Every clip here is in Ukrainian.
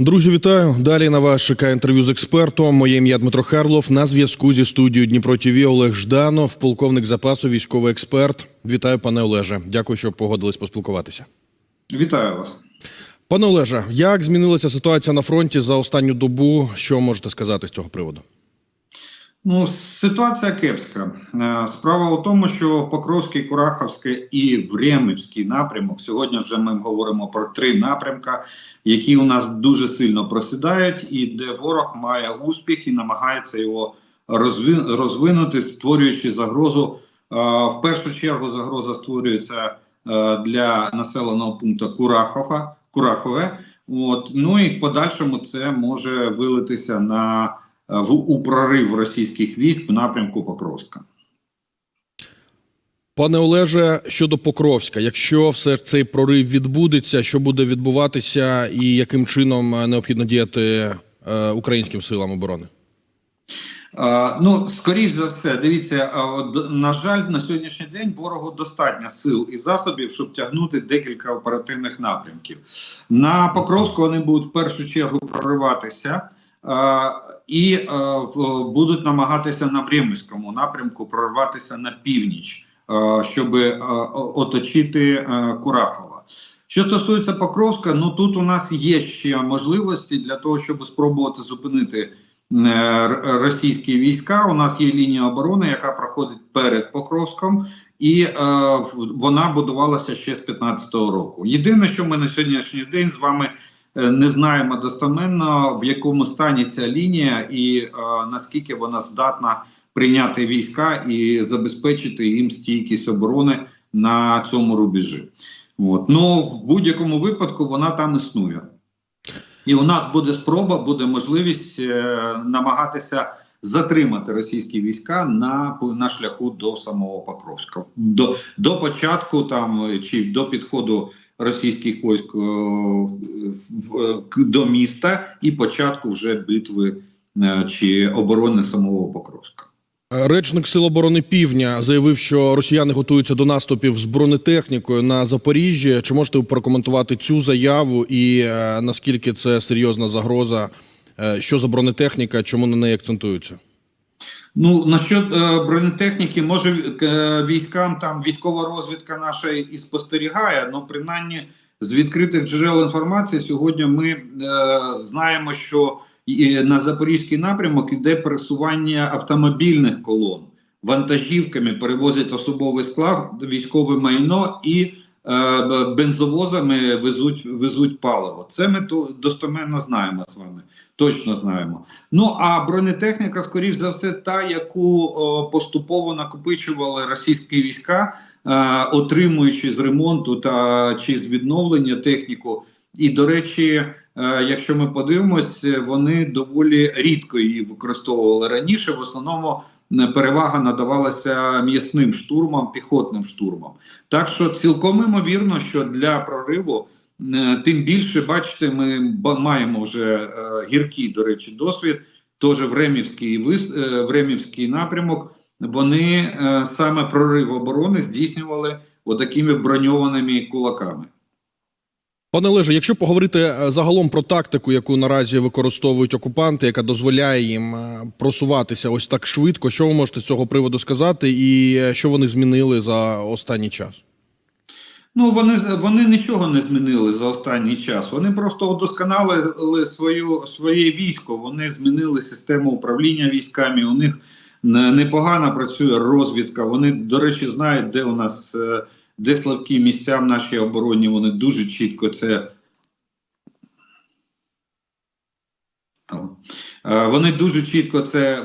Друзі, вітаю. Далі на вас чекає інтерв'ю з експертом. Моє ім'я Дмитро Харлов. На зв'язку зі студією Дніпро ТВ Олег Жданов, полковник запасу, військовий експерт. Вітаю, пане Олеже. Дякую, що погодились поспілкуватися. Вітаю вас. Пане Олеже, як змінилася ситуація на фронті за останню добу? Що можете сказати з цього приводу? Ну, ситуація кепська. Е, Справа у тому, що Покровський, Кураховський і Времівський напрямок. Сьогодні вже ми говоримо про три напрямка, які у нас дуже сильно просідають, і де ворог має успіх і намагається його розвинути, створюючи загрозу. Е, В першу чергу загроза створюється е, для населеного пункту Курахова, Курахове. От ну і в подальшому це може вилитися на в у прорив російських військ в напрямку Покровська. Пане Олеже, щодо Покровська, якщо все цей прорив відбудеться, що буде відбуватися, і яким чином е, необхідно діяти е, українським силам оборони? Е, ну, скоріш за все, дивіться, на жаль, на сьогоднішній день ворогу достатньо сил і засобів, щоб тягнути декілька оперативних напрямків. На Покровську вони будуть в першу чергу прориватися. І е, будуть намагатися на Времівському напрямку прорватися на північ, е, щоб е, оточити е, Курахова. Що стосується Покровська, ну тут у нас є ще можливості для того, щоб спробувати зупинити е, російські війська. У нас є лінія оборони, яка проходить перед Покровськом, і е, вона будувалася ще з 15-го року. Єдине, що ми на сьогоднішній день з вами не знаємо достеменно, в якому стані ця лінія, і е, наскільки вона здатна прийняти війська і забезпечити їм стійкість оборони на цьому рубежі. От. Ну в будь-якому випадку вона там існує. І у нас буде спроба, буде можливість е, намагатися затримати російські війська на, на шляху до самого Покровська. До, до початку там е, чи до підходу російських військ е, до міста і початку вже битви е, чи оборони самого Покровська. Речник Сил оборони Півдня заявив, що росіяни готуються до наступів з бронетехнікою на Запоріжжі. Чи можете прокоментувати цю заяву і е, наскільки це серйозна загроза? Що за бронетехніка? Чому на неї акцентуються? Ну насчет е, бронетехніки, може е, військам там військова розвідка наша і спостерігає. Ну принаймні з відкритих джерел інформації сьогодні ми е, знаємо, що на запорізький напрямок іде пересування автомобільних колон вантажівками, перевозять особовий склад, військове майно і е, бензовозами везуть везуть паливо. Це ми то достоменно знаємо з вами. Точно знаємо. Ну а бронетехніка, скоріш за все, та, яку о, поступово накопичували російські війська, е, отримуючи з ремонту та чи з відновлення техніку. І до речі, е, якщо ми подивимось, вони доволі рідко її використовували раніше. В основному е, перевага надавалася м'ясним штурмам, піхотним штурмам. Так що цілком імовірно, що для прориву. Е, Тим більше, бачите, ми маємо вже е, гіркий, до речі, досвід. Тож Времівський е, Времівський напрямок. Вони саме прорив оборони здійснювали отакими броньованими кулаками. Пане Олеже, якщо поговорити загалом про тактику, яку наразі використовують окупанти, яка дозволяє їм просуватися ось так швидко, що ви можете з цього приводу сказати, і що вони змінили за останній час? Ну вони вони нічого не змінили за останній час. Вони просто удосконалили свою своє військо. Вони змінили систему управління військами. У них не- непогано працює розвідка. Вони, до речі, знають, де у нас е, де слабкі місця в нашій обороні. Вони дуже чітко це. Е, Вони дуже чітко це е,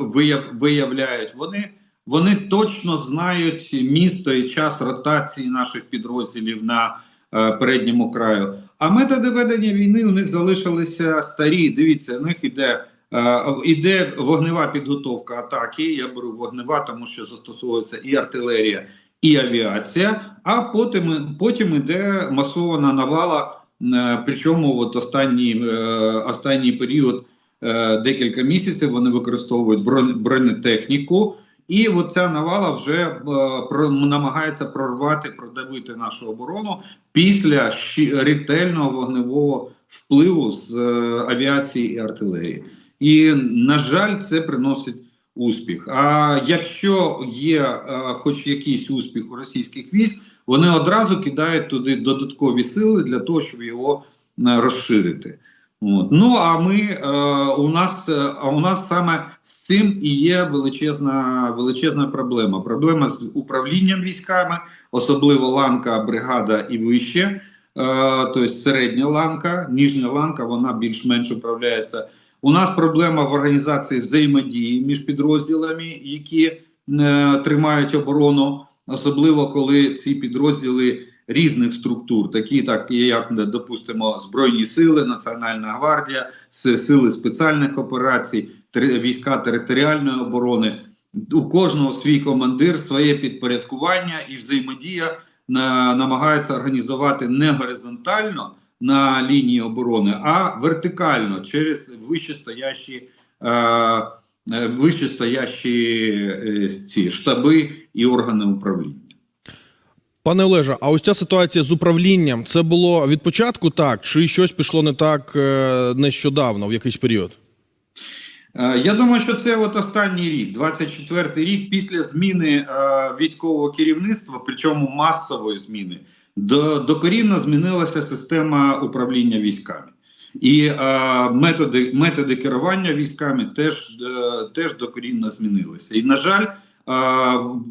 вияв- виявляють. Вони вони точно знають місто і час ротації наших підрозділів на е, передньому краю. А методи ведення війни у них залишилися старі. Дивіться, у них іде, е, іде вогнева підготовка атаки. Я беру вогнева, тому що застосовується і артилерія, і авіація. А потім, потім іде масована навала. е, Причому от останній, е, останній період е, декілька місяців вони використовують бронетехніку. І оця навала вже е, про, намагається прорвати, продавити нашу оборону після ретельного вогневого впливу з е, авіації і артилерії. І, на жаль, це приносить успіх. А якщо є е, хоч якийсь успіх у російських військ, вони одразу кидають туди додаткові сили для того, щоб його розширити. От. Ну а ми е, у нас е, а у нас саме з цим і є величезна величезна проблема. Проблема з управлінням військами, особливо ланка, бригада і вище, е, тобто середня ланка, ніжня ланка, вона більш-менш управляється. У нас проблема в організації взаємодії між підрозділами, які е, тримають оборону, особливо коли ці підрозділи різних структур, такі так як допустимо Збройні Сили, Національна гвардія, сили спеціальних операцій, війська територіальної оборони. У кожного свій командир, своє підпорядкування і взаємодія на, намагається організувати не горизонтально на лінії оборони, а вертикально через вищестоящі, е, е, вищестоящі е, ці штаби і органи управління. Пане Олеже, а ось ця ситуація з управлінням це було від початку так, чи щось пішло не так е, нещодавно, в якийсь період? Е, Я думаю, що це от останній рік, 24-й рік, після зміни е, військового керівництва, причому масової зміни, до, докорінно змінилася система управління військами. І е, методи, методи керування військами теж, е, теж докорінно змінилися. І, на жаль,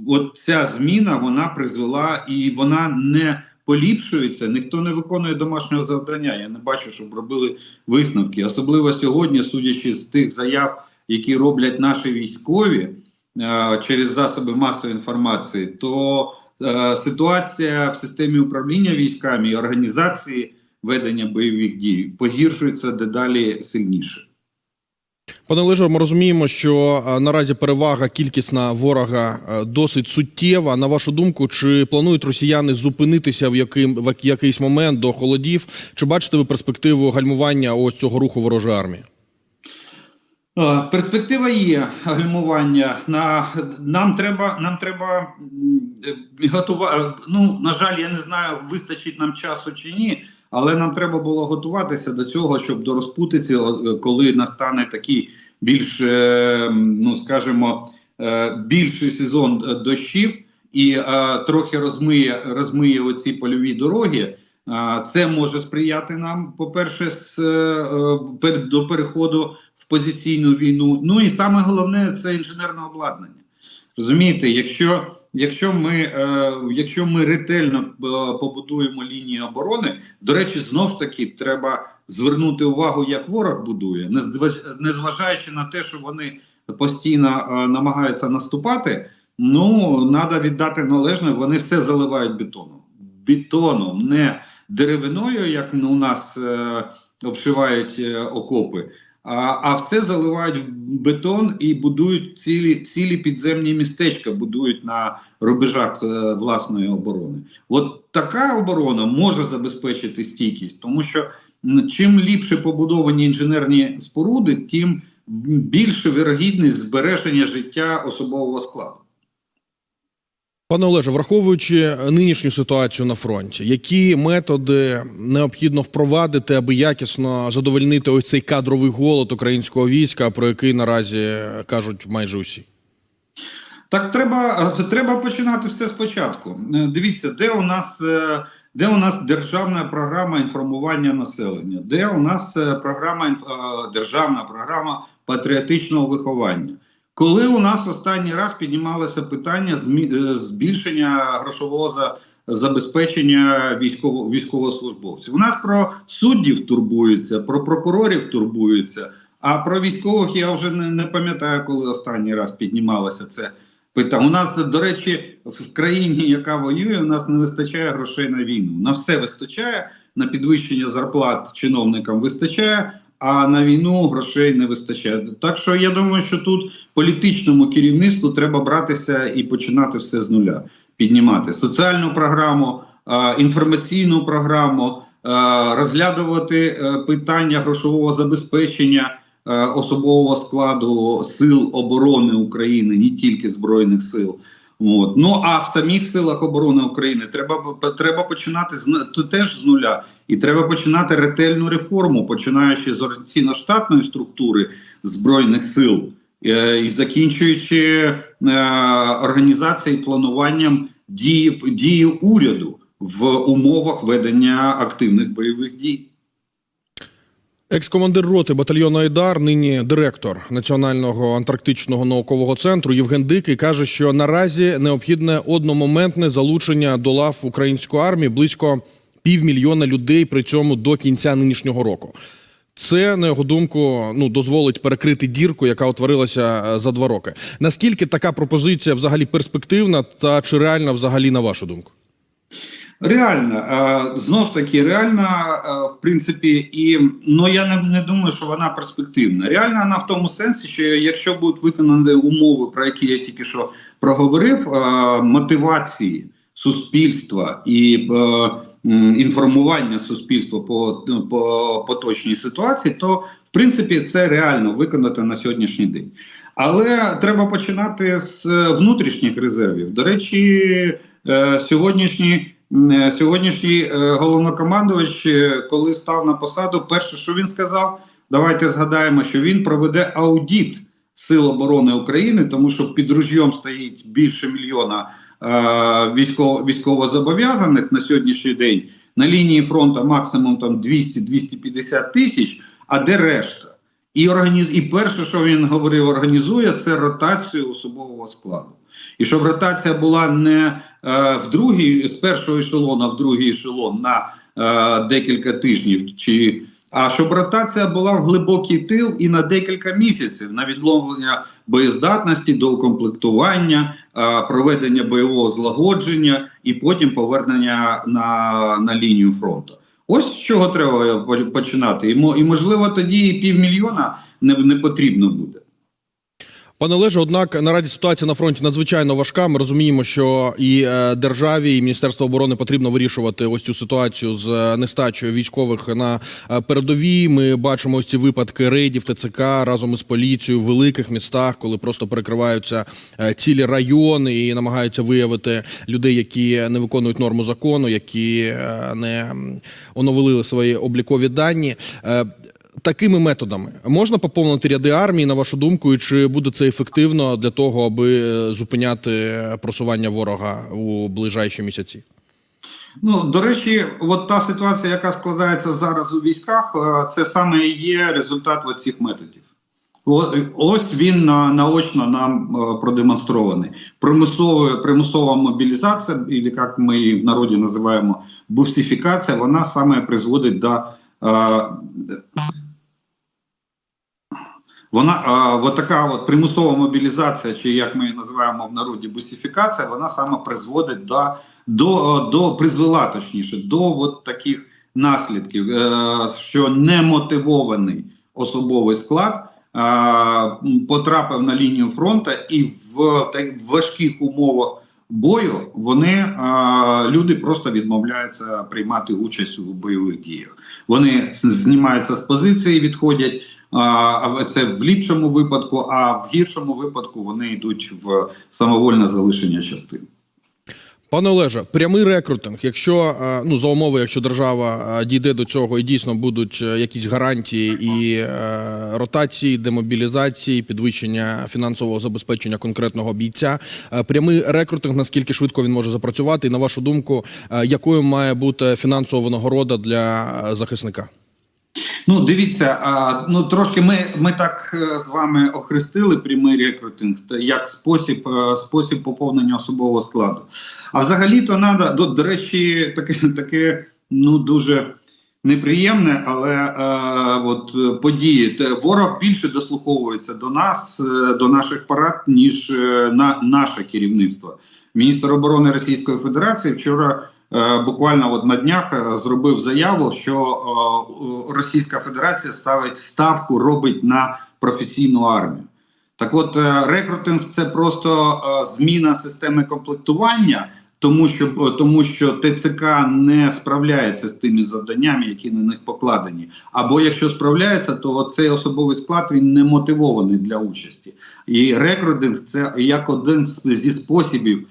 от ця зміна вона призвела і вона не поліпшується, ніхто не виконує домашнього завдання. Я не бачу, щоб робили висновки. Особливо сьогодні, судячи з тих заяв, які роблять наші військові е, через засоби масової інформації, то е, ситуація в системі управління військами і організації ведення бойових дій погіршується дедалі сильніше. Пане Олеже, ми розуміємо, що е, наразі перевага кількісна ворога е, досить суттєва. На вашу думку, чи планують росіяни зупинитися в, яким, в якийсь момент до холодів? Чи бачите ви перспективу гальмування ось цього руху ворожої армії? Е, Перспектива є гальмування. На нам треба, нам треба готувати. Ну на жаль, я не знаю, вистачить нам часу чи ні, але нам треба було готуватися до цього, щоб до розпутиці, о, коли настане такий більш, е, ну скажімо, е, більший сезон е, дощів і е, трохи розмиє розмиє оці польові дороги. Це може сприяти нам, по-перше, з, е, до переходу в позиційну війну. Ну і саме головне це інженерне обладнання. Розумієте, якщо, якщо, ми, е, якщо ми ретельно е, побудуємо лінії оборони, до речі, знов ж таки треба звернути увагу, як ворог будує, незваж- незважаючи на те, що вони постійно е, намагаються наступати. Ну, треба віддати належне, вони все заливають бетоном. Бетоном, не деревиною, як у нас обшивають окопи, а, а все заливають в бетон і будують цілі, цілі підземні містечка, будують на рубежах е, власної оборони. От така оборона може забезпечити стійкість, тому що чим ліпше побудовані інженерні споруди, тим більше вірогідність збереження життя особового складу. Пане Олеже, враховуючи нинішню ситуацію на фронті, які методи необхідно впровадити, аби якісно задовольнити ось цей кадровий голод українського війська, про який наразі кажуть майже усі? Так, треба, треба починати все спочатку. Е, Дивіться, де у нас е, де у нас державна програма інформування населення, де у нас е, програма державна програма патріотичного виховання. Коли у нас останній раз піднімалося питання е, збільшення грошового за- забезпечення військово, військовослужбовців, у нас про суддів турбуються, про прокурорів турбуються, а про військових я вже не, не пам'ятаю, коли останній раз піднімалося це питання. У нас, до речі, в країні, яка воює, у нас не вистачає грошей на війну. На все вистачає, на підвищення зарплат чиновникам вистачає, а на війну грошей не вистачає. Так що я думаю, що тут політичному керівництву треба братися і починати все з нуля, піднімати соціальну програму, інформаційну програму, розглядувати е, питання грошового забезпечення е, особового складу сил оборони України, не тільки збройних сил. От. Ну а в самих силах оборони України треба треба починати з теж з нуля І треба починати ретельну реформу, починаючи з організаційно-штатної структури збройних сил е, і закінчуючи е, організацією плануванням дії, дії уряду в умовах ведення активних бойових дій. Екс-командир роти батальйону Айдар, нині директор Національного антарктичного наукового центру Євген Дикий каже, що наразі необхідне одномоментне залучення до лав української армії близько півмільйона людей при цьому до кінця нинішнього року. Це, на його думку, ну дозволить перекрити дірку, яка утворилася е, за два роки. Наскільки така пропозиція взагалі перспективна, та чи реальна взагалі на вашу думку? Реально, е, знов таки, реально, е, в принципі, і ну я не, не думаю, що вона перспективна. Реальна вона в тому сенсі, що якщо будуть виконані умови, про які я тільки що проговорив, мотивації суспільства і інформування суспільства по, по поточній ситуації, то в принципі це реально виконати на сьогоднішній день. Але треба починати з е, внутрішніх резервів. До речі, сьогоднішній. Е, Сьогоднішній е, головнокомандувач, коли став на посаду, перше, що він сказав, давайте згадаємо, що він проведе аудіт Сил оборони України, тому що під ружьом стоїть більше мільйона військовозобов'язаних на сьогоднішній день. На лінії фронту максимум там 200-250 тисяч, а де решта? І, організ... і перше, що він говорив, організує, це ротацію особового складу. І щоб ротація була не е, в другій, з першого ешелона в другий ешелон на е, декілька тижнів, чи, а щоб ротація була в глибокий тил і на декілька місяців на відновлення боєздатності, доукомплектування, укомплектування, проведення бойового злагодження і потім повернення на, на лінію фронту. Ось з чого треба починати. І можливо тоді і півмільйона не, не потрібно буде. Пане Олеже, однак наразі ситуація на фронті надзвичайно важка. Ми розуміємо, що і е, державі, і Міністерству оборони потрібно вирішувати ось цю ситуацію з е, нестачею військових на е, передовій. Ми бачимо ось ці випадки рейдів ТЦК разом із поліцією в великих містах, коли просто перекриваються цілі райони і намагаються виявити людей, які не виконують норму закону, які не оновили свої облікові дані. Такими методами можна поповнити ряди армії, на вашу думку, і чи буде це ефективно для того, аби е, зупиняти просування ворога у ближайші місяці? Ну, до речі, от та ситуація, яка складається зараз у військах, е, це саме і є результат цих методів. Ось він на, наочно нам е, продемонстрований. Примусова, примусова мобілізація, і як ми її в народі називаємо бусифікація, вона саме призводить до. Вона а, от така от примусова мобілізація, чи як ми її називаємо в народі бусифікація, вона саме призводить до, до, до призвела точніше до от таких наслідків, е, що немотивований особовий склад потрапив на лінію фронту і в, в важких умовах бою вони люди просто відмовляються приймати участь у бойових діях. Вони знімаються з позиції, відходять. А це в ліпшому випадку, а в гіршому випадку вони йдуть в самовольне залишення частин. Пане Олеже, прямий рекрутинг. Якщо е, ну за умови, якщо держава е, дійде до цього і дійсно будуть е, якісь гарантії і е, ротації, демобілізації, підвищення фінансового забезпечення конкретного бійця, прямий рекрутинг, наскільки швидко він може запрацювати, і на вашу думку, якою має бути фінансова винагорода для захисника? Ну, дивіться, а, ну трошки ми, ми так е, з вами охрестили прямий рекрутинг як спосіб, е, спосіб поповнення особового складу. А взагалі-то треба, до, до речі, таке, таке ну дуже неприємне, але е, от е, події. Ворог більше дослуховується до нас, до наших парад, ніж на наше керівництво. Міністр оборони Російської Федерації вчора. Е, Буквально от на днях е, зробив заяву, що е, Російська Федерація ставить ставку, робить на професійну армію. Так, от рекрутинг це просто зміна системи комплектування, тому що тому що ТЦК не справляється з тими завданнями, які на них покладені. Або якщо справляється, то цей особовий склад він не мотивований для участі. І рекрутинг це як один зі способів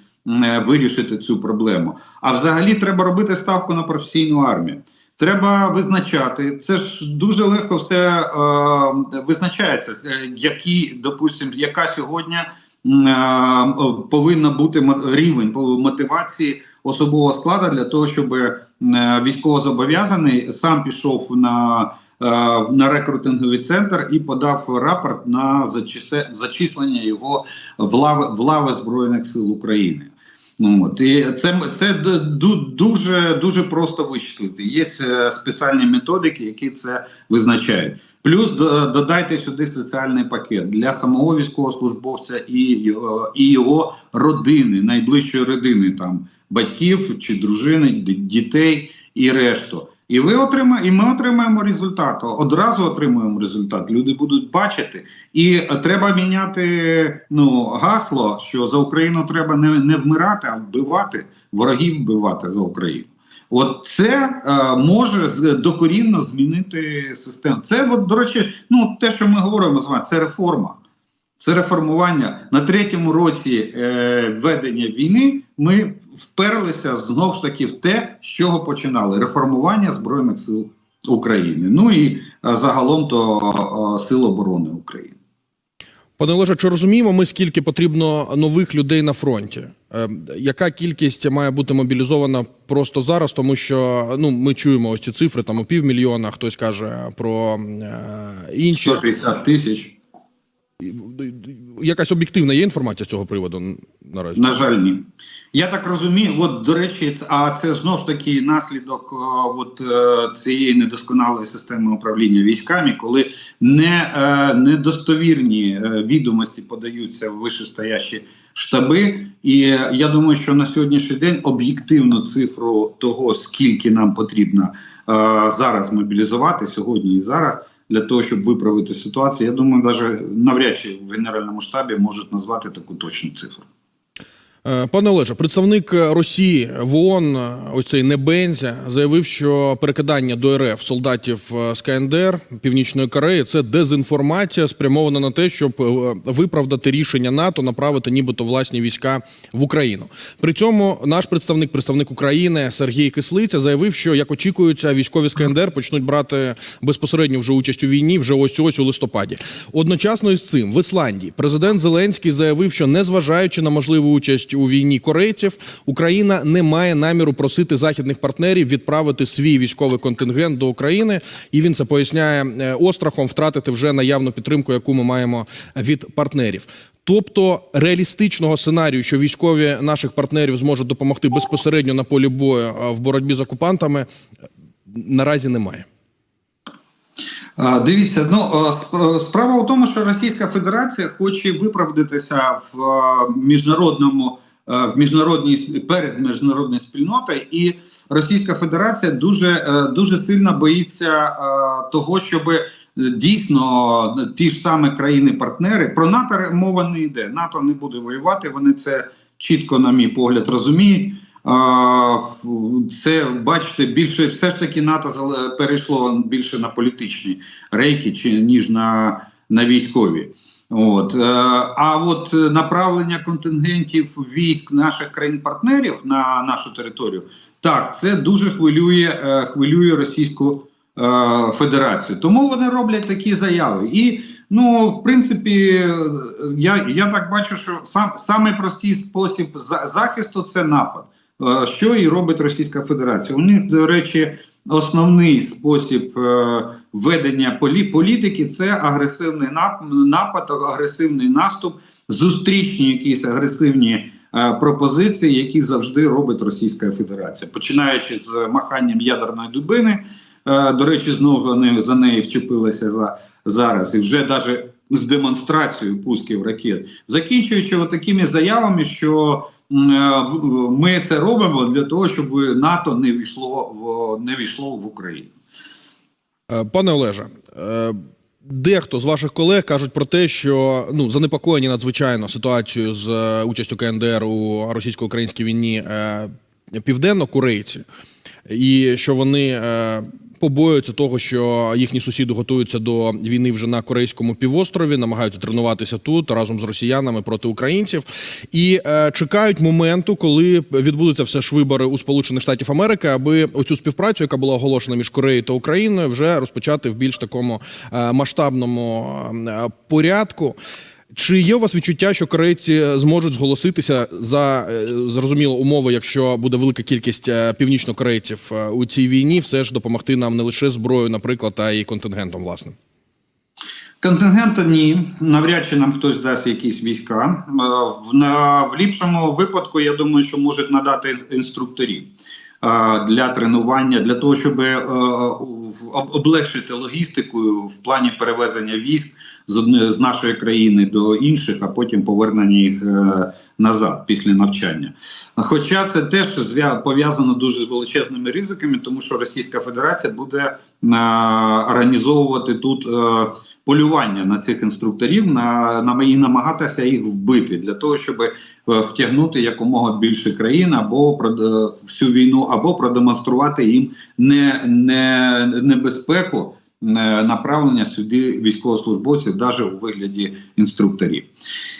вирішити цю проблему. А взагалі треба робити ставку на професійну армію. Треба визначати. Це ж дуже легко все е, визначається, е, які, допустим, яка сьогодні е, повинна бути рівень мотивації особового складу для того, щоб е, військовозобов'язаний сам пішов на, е, на рекрутинговий центр і подав рапорт на зачислення його в лави, в лави Збройних сил України. Ну, от, і це, це ду- дуже, дуже просто вичислити. Є е, спеціальні методики, які це визначають. Плюс додайте сюди соціальний пакет для самого військовослужбовця і і його родини, найближчої родини, там батьків чи дружини, дітей і решту. І ви отримаєте, і ми отримаємо результат. Одразу отримуємо результат. Люди будуть бачити. І треба міняти ну, гасло, що за Україну треба не, не вмирати, а вбивати, ворогів вбивати за Україну. От це е, може докорінно змінити систему. Це, от, до речі, ну те, що ми говоримо з вами, це реформа. Це реформування на третьому році е, ведення війни. Ми вперлися знову ж таки в те, з чого починали реформування збройних сил України. Ну і е, загалом то е, сил оборони України. Пане Олеже, чи розуміємо ми, скільки потрібно нових людей на фронті? Е, яка кількість має бути мобілізована просто зараз? Тому що ну ми чуємо ось ці цифри там у півмільйона, хтось каже про е, інші. 160 тисяч. Якась об'єктивна є інформація з цього приводу наразі? На жаль, ні. Я так розумію, от до речі, а це знов ж таки наслідок от, е, цієї недосконалої системи управління військами, коли не, е, недостовірні е, відомості подаються в вищестоящі штаби. І я думаю, що на сьогоднішній день об'єктивну цифру того, скільки нам потрібно зараз мобілізувати сьогодні і зараз. Для того щоб виправити ситуацію, я думаю, навіть навряд чи в генеральному штабі можуть назвати таку точну цифру. Е, Пане Олеже, представник Росії в ООН, ось цей Небензя, заявив, що перекидання до РФ солдатів е, з КНДР Північної Кореї це дезінформація, спрямована на те, щоб е, виправдати рішення НАТО направити нібито власні війська в Україну. При цьому наш представник, представник України Сергій Кислиця, заявив, що як очікується, військові з КНДР почнуть брати безпосередньо вже участь у війні вже ось ось у листопаді. Одночасно із цим в Ісландії президент Зеленський заявив, що незважаючи на можливу участь у війні корейців, Україна не має наміру просити західних партнерів відправити свій військовий контингент до України, і він це поясняє е, острахом втратити вже наявну підтримку, яку ми маємо від партнерів. Тобто реалістичного сценарію, що військові наших партнерів зможуть допомогти безпосередньо на полі бою е, в боротьбі з окупантами, е, наразі немає. Дивіться, ну справа в тому, що Російська Федерація хоче виправдатися в міжнародному в міжнародній перед міжнародною спільнотою, і Російська Федерація дуже е, дуже сильно боїться того, щоб дійсно ті ж самі країни-партнери про НАТО мова не йде. НАТО не буде воювати. Вони це чітко, на мій погляд, розуміють. Це бачите, більше все ж таки НАТО перейшло більше на політичні рейки, чи ніж на, на військові. От е, а от направлення контингентів військ наших країн-партнерів на нашу територію, так це дуже хвилює, е, хвилює Російську е, Федерацію. Тому вони роблять такі заяви. І ну, в принципі, я, я так бачу, що сам самий простий спосіб за- захисту це напад. Що і робить Російська Федерація? У них, до речі, основний спосіб е, ведення полі політики це агресивний нап- напад, агресивний наступ, зустрічні якісь агресивні е, пропозиції, які завжди робить Російська Федерація, починаючи з маханням ядерної дубини. Е, До речі, знову вони за неї вчепилися за зараз, і вже навіть з демонстрацією пусків ракет, закінчуючи такими заявами, що ми це робимо для того, щоб НАТО не війшло в не війшло в Україну. Е, Пане Олеже, е, дехто з ваших колег кажуть про те, що ну занепокоєні надзвичайно ситуацією з е, участю КНДР у російсько-українській війні е, південно-корейці, і що вони. е, побоюються того, що їхні сусіди готуються до війни вже на корейському півострові, намагаються тренуватися тут разом з росіянами проти українців, і е, чекають моменту, коли відбудуться все ж вибори у Сполучених Штатів Америки, аби оцю співпрацю, яка була оголошена між Кореєю та Україною, вже розпочати в більш такому е, масштабному е, порядку. Чи є у вас відчуття, що корейці зможуть зголоситися за е, зрозуміло умови, якщо буде велика кількість е, північнокорейців е, у цій війні, все ж допомогти нам не лише зброєю, наприклад, а й контингентом, власне? Контингента ні, навряд чи нам хтось дасть якісь війська. Е, В, на, в ліпшому випадку, я думаю, що можуть надати інструкторів е, для тренування, для того, щоб е, облегшити логістику в плані перевезення військ з одної з нашої країни до інших, а потім повернення їх е, назад після навчання. Хоча це теж пов'язано дуже з величезними ризиками, тому що Російська Федерація буде е, організовувати тут е, полювання на цих інструкторів, на, і намагатися їх вбити для того, щоб втягнути якомога більше країн або всю війну, або продемонструвати їм не, не, небезпеку направлення сюди військовослужбовців, навіть у вигляді інструкторів.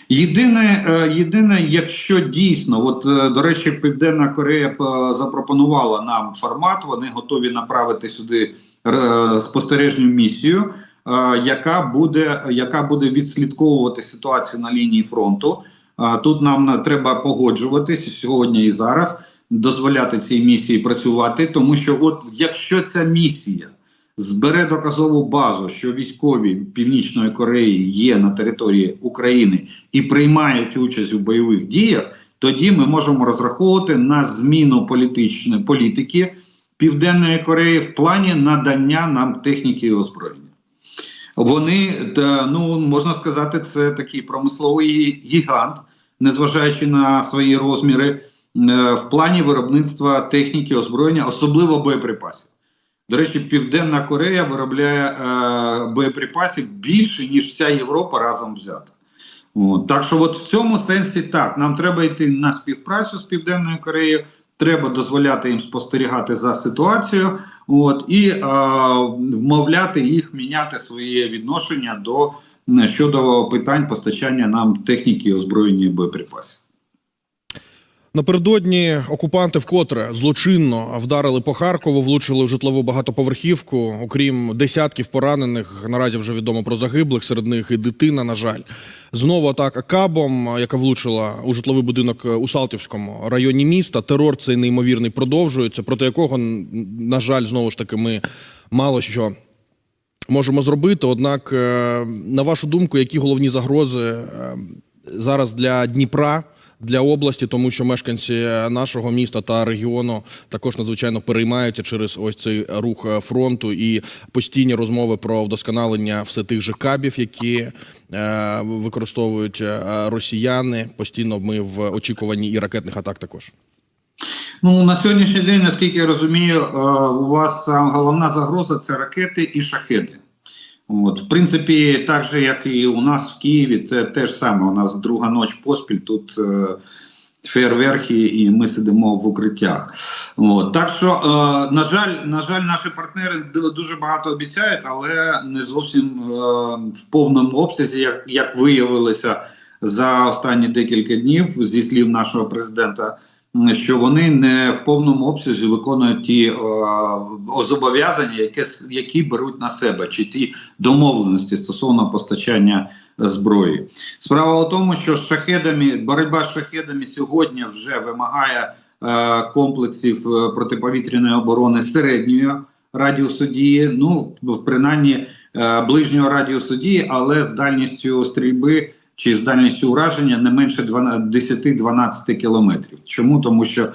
Єдине, е, єдине, якщо дійсно, от е, до речі, Південна Корея е, запропонувала нам формат, вони готові направити сюди е, спостережну місію, е, яка буде, яка буде відслідковувати ситуацію на лінії фронту. Е, Тут нам треба погоджуватися сьогодні і зараз, дозволяти цій місії працювати, тому що, от якщо ця місія збере доказову базу, що військові Північної Кореї є на території України і приймають участь у бойових діях, тоді ми можемо розраховувати на зміну політичної політики Південної Кореї в плані надання нам техніки і озброєння. Вони ну можна сказати, це такий промисловий гігант, незважаючи на свої розміри, е, в плані виробництва техніки озброєння, особливо боєприпасів. До речі, Південна Корея виробляє е, боєприпасів більше, ніж вся Європа разом взята. От. Так що, от в цьому сенсі так, нам треба йти на співпрацю з Південною Кореєю, треба дозволяти їм спостерігати за ситуацією, от, і е, вмовляти їх міняти своє відношення до щодо питань постачання нам техніки, озброєння і боєприпасів. Напередодні окупанти вкотре злочинно вдарили по Харкову, влучили в житлову багатоповерхівку. Окрім десятків поранених, наразі вже відомо про загиблих. Серед них і дитина. На жаль, знову атака кабом, яка влучила у житловий будинок у Салтівському районі міста. Терор цей неймовірний продовжується, проти якого на жаль, знову ж таки, ми мало що. Можемо зробити, однак, е, на вашу думку, які головні загрози е, зараз для Дніпра, для області, тому що мешканці нашого міста та регіону також надзвичайно переймаються через ось цей рух е, фронту і постійні розмови про вдосконалення все тих же кабів, які е, використовують е, росіяни. Постійно ми в очікуванні і ракетних атак також. Ну на сьогоднішній день, наскільки я розумію, е, у вас головна загроза це ракети і шахеди. От, в принципі, так же, як і у нас в Києві, це те ж саме. У нас друга ніч поспіль тут е, фейерверки, і ми сидимо в укриттях. От, так що, е, на жаль, на жаль, наші партнери дуже багато обіцяють, але не зовсім е, в повному обсязі, як, як виявилося за останні декілька днів, зі слів нашого президента що вони не в повному обсязі виконують ті е, зобов'язання, які, які беруть на себе, чи ті домовленості стосовно постачання е, зброї. Справа у тому, що з шахедами боротьба з шахедами сьогодні вже вимагає е, комплексів е, протиповітряної оборони середньої радіусу дії, ну принаймні е, ближнього радіусу дії, але з дальністю стрільби чи з дальністю ураження не менше 10-12 кілометрів. Чому? Тому що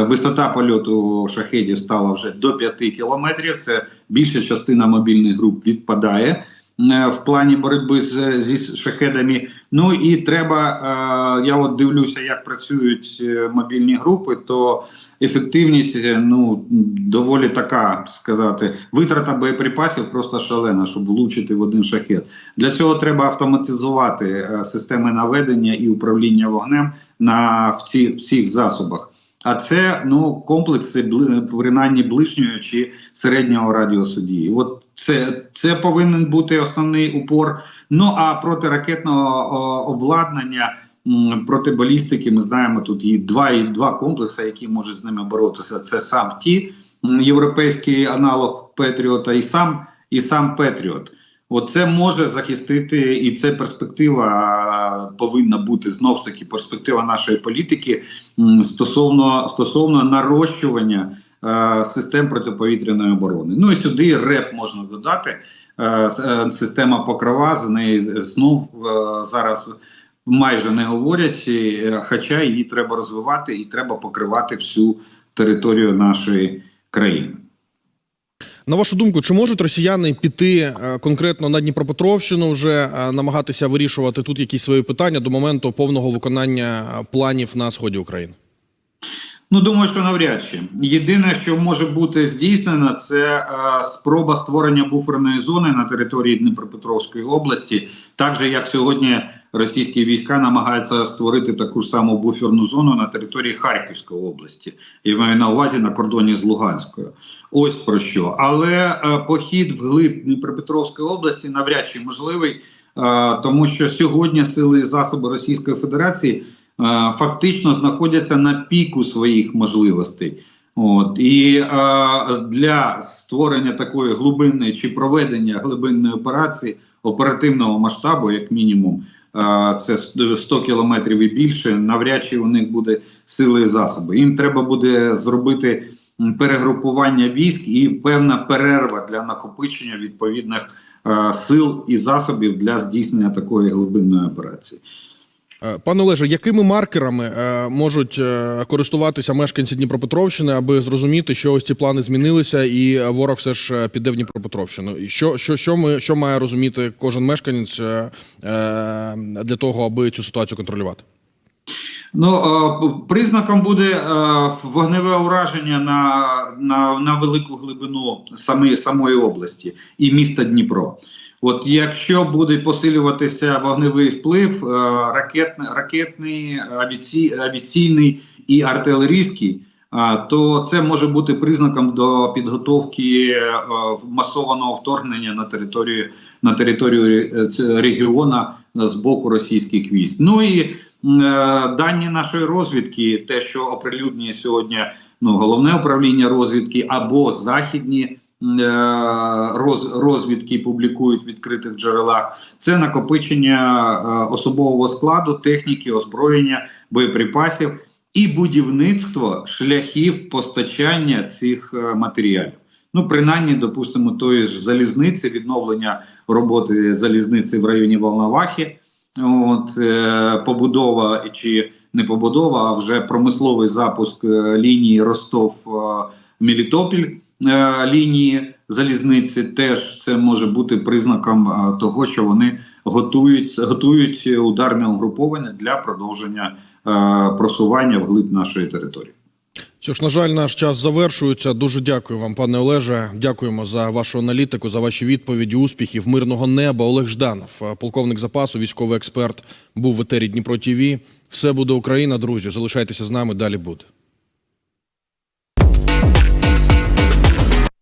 висота польоту шахедів стала вже до 5 кілометрів. Це більша частина мобільних груп відпадає в плані боротьби з, зі шахедами. Ну і треба, е, я от дивлюся, як працюють е, мобільні групи, то ефективність е, ну доволі така сказати. Витрата боєприпасів просто шалена, щоб влучити в один шахет. Для цього треба автоматизувати е, системи наведення і управління вогнем на в, ці, в цих засобах. А це ну комплекси принаймні ближнього чи середнього радіусу дії. От це, це повинен бути основний упор. Ну а проти ракетного обладнання, проти балістики, ми знаємо тут є два і два комплекси, які можуть з ними боротися. Це сам ті європейський аналог Петріота, і сам і сам Петріот. Оце може захистити, і це перспектива повинна бути знов ж таки перспектива нашої політики стосовно стосовно нарощування е, систем протиповітряної оборони. Ну і сюди РЕП можна додати. Е, е, система покрова з неї знов е, зараз майже не говорять, е, хоча її треба розвивати і треба покривати всю територію нашої країни. На вашу думку, чи можуть росіяни піти е, конкретно на Дніпропетровщину, вже е, намагатися вирішувати тут якісь свої питання до моменту повного виконання е, планів на сході України? Ну, думаю, що навряд чи. Єдине, що може бути здійснено, це е, спроба створення буферної зони на території Дніпропетровської області, так же як сьогодні російські війська намагаються створити таку ж саму буферну зону на території Харківської області. Я маю на увазі на кордоні з Луганською. Ось про що. Але е, похід вглиб Дніпропетровської області навряд чи можливий, е, тому що сьогодні сили і засоби Російської Федерації е, фактично знаходяться на піку своїх можливостей. От і е, для створення такої глибинної чи проведення глибинної операції оперативного масштабу, як мінімум, це 100 кілометрів і більше, навряд чи у них буде сили і засоби. Їм треба буде зробити перегрупування військ і певна перерва для накопичення відповідних сил і засобів для здійснення такої глибинної операції. Е, Пане Олеже, якими маркерами е, можуть е, користуватися мешканці Дніпропетровщини, аби зрозуміти, що ось ці плани змінилися, і ворог все ж піде в Дніпропетровщину? І що, що, що, ми, що має розуміти кожен мешканець для того, аби цю ситуацію контролювати? Ну, признаком буде вогневе ураження на, на, на велику глибину самої, самої області і міста Дніпро. От якщо буде посилюватися вогневий вплив, е, ракетний, ракетний авіаці, авіаційний і артилерійський, е, то це може бути признаком до підготовки е, масованого вторгнення на територію на територію регіона з боку російських військ. Ну і дані нашої розвідки, те, що оприлюднює сьогодні ну, головне управління розвідки або західні розвідки публікують в відкритих джерелах, це накопичення е, особового складу, техніки, озброєння, боєприпасів і будівництво шляхів постачання цих е, матеріалів. Ну, принаймні, допустимо, тої ж залізниці, відновлення роботи залізниці в районі Волновахи. От е, побудова чи не побудова, а вже промисловий запуск е, лінії Ростов-Мелітопіль е, лінії залізниці. Теж це може бути признаком е, того, що вони готують, готують ударне угруповання для продовження е, просування вглиб нашої території. Що ж, на жаль, наш час завершується. Дуже дякую вам, пане Олеже. Дякуємо за вашу аналітику, за ваші відповіді, успіхів, мирного неба. Олег Жданов, е, полковник запасу, військовий експерт, був в етері Дніпро ТІВІ. Все буде Україна, друзі. Залишайтеся з нами. Далі буде.